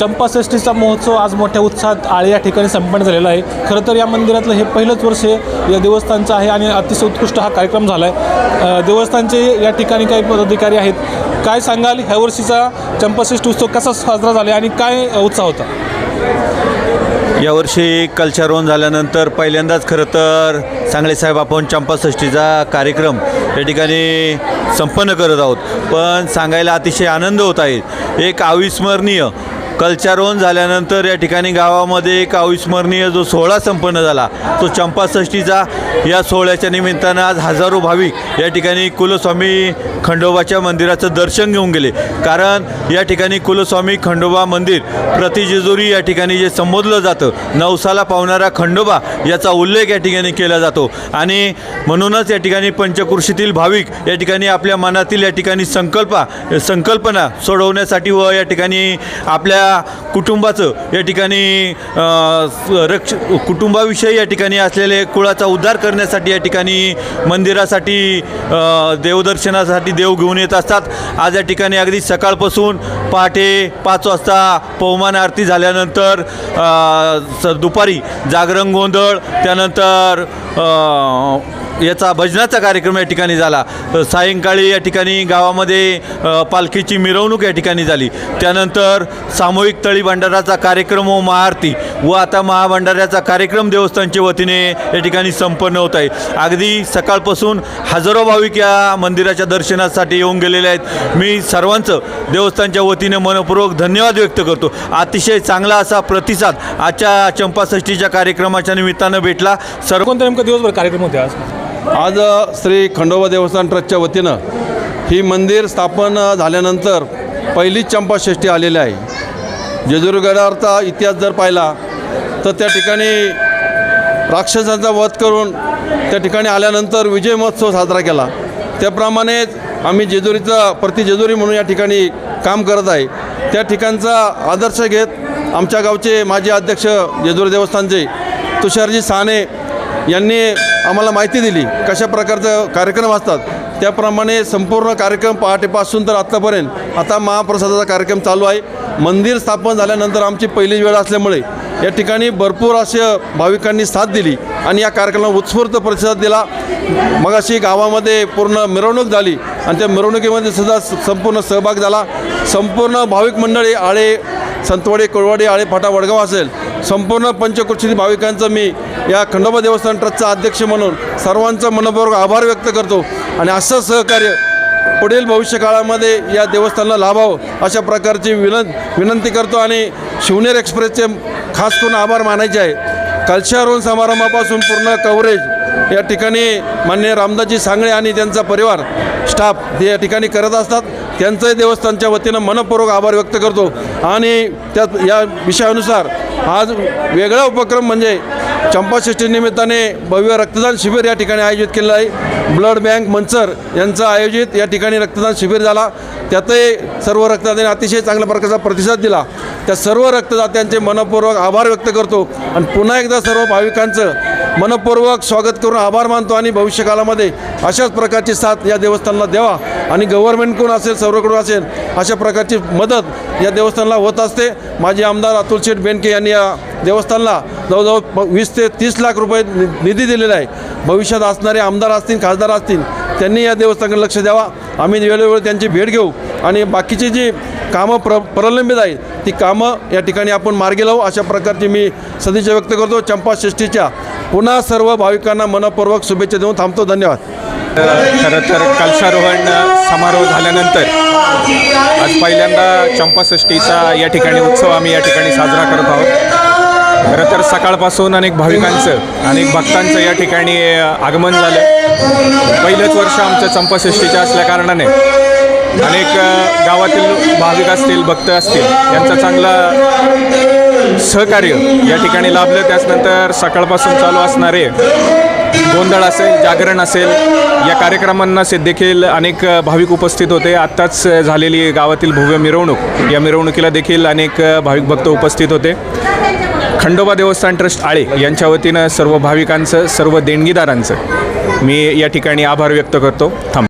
चंपाषष्ठीचा महोत्सव आज मोठ्या उत्साहात आळे या ठिकाणी संपन्न झालेला आहे. खरं तर या मंदिरातलं हे पहिलंच वर्ष या देवस्थानचं आहे आणि अतिशय उत्कृष्ट हा कार्यक्रम झाला आहे देवस्थानचे या ठिकाणी काही पदाधिकारी आहेत. काय सांगाल? ह्या वर्षीचा चंपाषष्ठी उत्सव कसा साजरा झाला आणि काय उत्साह होता? यावर्षी कल्चारोहण झाल्यानंतर पहिल्यांदाच खरं तर सांगळे साहेब आपण चंपाषष्ठीचा कार्यक्रम या ठिकाणी संपन्न करत आहोत. पण सांगायला अतिशय आनंद होत आहे. एक अविस्मरणीय कल्चारोहण झाल्यानंतर या ठिकाणी गावामध्ये एक अविस्मरणीय जो सोहळा संपन्न झाला तो चंपाषष्टीचा या सोहळ्याच्या निमित्तानं आज हजारो भाविक या ठिकाणी कुलस्वामी खंडोबाच्या मंदिराचं दर्शन घेऊन गेले. कारण या ठिकाणी कुलस्वामी खंडोबा मंदिर प्रतिजेजुरी या ठिकाणी जे संबोधलं जातं नवसाला पावणारा खंडोबा याचा उल्लेख या ठिकाणी केला जातो. आणि म्हणूनच या ठिकाणी पंचकृषीतील भाविक या ठिकाणी आपल्या मनातील या ठिकाणी संकल्पा संकल्पना सोडवण्यासाठी व या ठिकाणी आपल्या कुटुंबाचं या ठिकाणी रक्ष कुटुंबाविषयी या ठिकाणी असलेले कुळाचा उद्धार करण्यासाठी या ठिकाणी मंदिरासाठी देवदर्शनासाठी देव घेऊन येत असतात. आज या ठिकाणी अगदी सकाळपासून पहाटे पाच वाजता पवमान आरती झाल्यानंतर स- दुपारी जागरण गोंधळ त्यानंतर याचा भजनाचा कार्यक्रम या ठिकाणी झाला. सायंकाळी या ठिकाणी गावामध्ये पालखीची मिरवणूक या ठिकाणी झाली. त्यानंतर सामूहिक तळी भंडाराचा कार्यक्रम व महाआरती व आता महाभंडाऱ्याचा कार्यक्रम देवस्थानच्या वतीने या ठिकाणी संपन्न होत आहे. अगदी सकाळपासून हजारो भाविक या मंदिराच्या दर्शनासाठी येऊन गेलेले आहेत. मी सर्वांचं देवस्थानच्या वतीने मनपूर्वक धन्यवाद व्यक्त करतो. अतिशय चांगला असा प्रतिसाद आजच्या चंपाषष्ठीच्या कार्यक्रमाच्या निमित्तानं भेटला. सर्व कोणत्या नेमका दिवसभर कार्यक्रम होते आज? आज श्री खंडोबा देवस्थान ट्रस्टच्या वतीनं ही मंदिर स्थापन झाल्यानंतर पहिलीच चंपाषष्ठी आलेली आहे. जेजुरीगडावरचा इतिहास जर पाहिला तर त्या ठिकाणी राक्षसांचा वध करून त्या ठिकाणी आल्यानंतर विजय महोत्सव साजरा केला. त्याप्रमाणे आम्ही जेजुरीचा प्रति जेजुरी म्हणून या ठिकाणी काम करत आहे. त्या ठिकाणचा आदर्श घेत आमच्या गावचे माजी अध्यक्ष जेजुरी देवस्थानचे तुषारजी साने यांनी आम्हाला माहिती दिली कशा प्रकारचं कार्यक्रम असतात. त्याप्रमाणे संपूर्ण कार्यक्रम पहाटेपासून तर आत्तापर्यंत आता महाप्रसादाचा कार्यक्रम चालू आहे. मंदिर स्थापन झाल्यानंतर आमची पहिलीच वेळ असल्यामुळे या ठिकाणी भरपूर असे भाविकांनी साथ दिली आणि या कार्यक्रमाला उत्स्फूर्त प्रतिसाद दिला. मगाशी गावामध्ये पूर्ण मिरवणूक झाली आणि त्या मिरवणुकीमध्ये सुद्धा संपूर्ण सहभाग झाला. संपूर्ण भाविक मंडळी आळे संतवाडे कोळवाडी आळे फाटा वडगाव असेल संपूर्ण पंचकृषी भाविकांचं मी या खंडोबा देवस्थान ट्रस्टचा अध्यक्ष म्हणून सर्वांचं मनपूर्वक आभार व्यक्त करतो. आणि असं सहकार्य पुढील भविष्य काळामध्ये या देवस्थानला लाभावं अशा प्रकारची विनं विनंती करतो आणि शिवनेर एक्सप्रेसचे खास करून आभार मानायचे आहे. कलशारोहण समारंभापासून पूर्ण कव्हरेज या ठिकाणी मान्य रामदासजी सांगळे आणि त्यांचा परिवार स्टाफ हे या ठिकाणी करत असतात त्यांचंही देवस्थानच्या वतीनं मनपूर्वक आभार व्यक्त करतो. आणि त्यात या विषयानुसार आज वेगळा उपक्रम म्हणजे चंपाषष्ठी निमित्ताने भव्य रक्तदान शिबिर या ठिकाणी आयोजित केलेलं आहे. ब्लड बँक मंचर यांचं आयोजित या ठिकाणी रक्तदान शिबिर झाला. त्यातही सर्व रक्तदात्यांनी अतिशय चांगल्या प्रकारचा प्रतिसाद दिला. त्या सर्व रक्तदात्यांचे मनपूर्वक आभार व्यक्त करतो. आणि पुन्हा एकदा सर्व भाविकांचं मनपूर्वक स्वागत करून आभार मानतो आणि भविष्यकालामध्ये अशाच प्रकारची साथ या देवस्थानला द्यावा. आणि गव्हर्नमेंटकडून असेल सर्वकडून असेल अशा प्रकारची मदत या देवस्थानला होत असते. माजी आमदार अतुल शेठ बेनके यांनी या देवस्थानला जवळजवळ प- वीस ते तीस लाख रुपये नि- निधी दिलेला आहे. भविष्यात असणारे आमदार असतील खासदार असतील त्यांनी या देवस्थानाकडे लक्ष द्यावा. आम्ही वेळोवेळी त्यांची भेट घेऊ. आणि बाकीची जी कामं प्र प्रलंबित आहेत ती कामं या ठिकाणी आपण मार्गी लावू. अशा प्रकारची मी सदिच्छा व्यक्त करतो. चंपाषष्ठीच्या पुन्हा सर्व भाविकांना मनपूर्वक शुभेच्छा देऊन थांबतो. धन्यवाद. खरं तर कलशारोहण समारोह झाल्यानंतर आज पहिल्यांदा चंपाषष्ठीचा या ठिकाणी उत्सव आम्ही या ठिकाणी साजरा करत आहोत. खरं तर सकाळपासून अनेक भाविकांचं अनेक भक्तांचं या ठिकाणी आगमन झालं. पहिलंच वर्ष आमचं चंपाषष्ठीच्या असल्याकारणाने अनेक गावातील भाविक असतील भक्त असतील यांचा चांगला सहकार्य या ठिकाणी लाभलं. त्याचनंतर सकाळपासून चालू असणारे गोंधळ असेल जागरण असेल या कार्यक्रमांना देखील अनेक भाविक उपस्थित होते. आत्ताच झालेली गावातील भव्य मिरवणूक या मिरवणुकीला देखील अनेक भाविक भक्त उपस्थित होते. खंडोबा देवस्थान ट्रस्ट आळे यांच्या वतीनं सर्व भाविकांचं सर्व देणगीदारांचं मी या ठिकाणी आभार व्यक्त करतो. थांब.